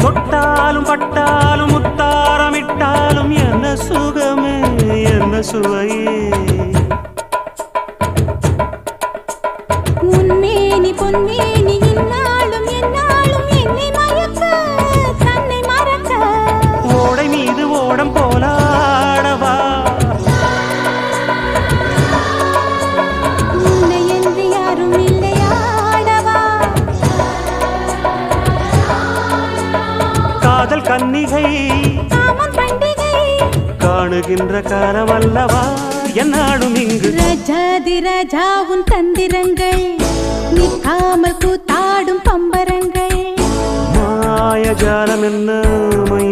தொட்டாலும் பட்டாலும் முத்தாரமிட்டாலும் என்ன சுகமே என்ன சுவையே. காதல் கன்னிகை. காணுகின்ற காலம் அல்லவா என்னாடும் இங்கு. ரஜாதி ராஜா உன் தந்திரங்கள் நிற்காமல் கூத்தாடும் பம்பரங்கள். மாயஜாலம் என்ன மையில் கொண்டு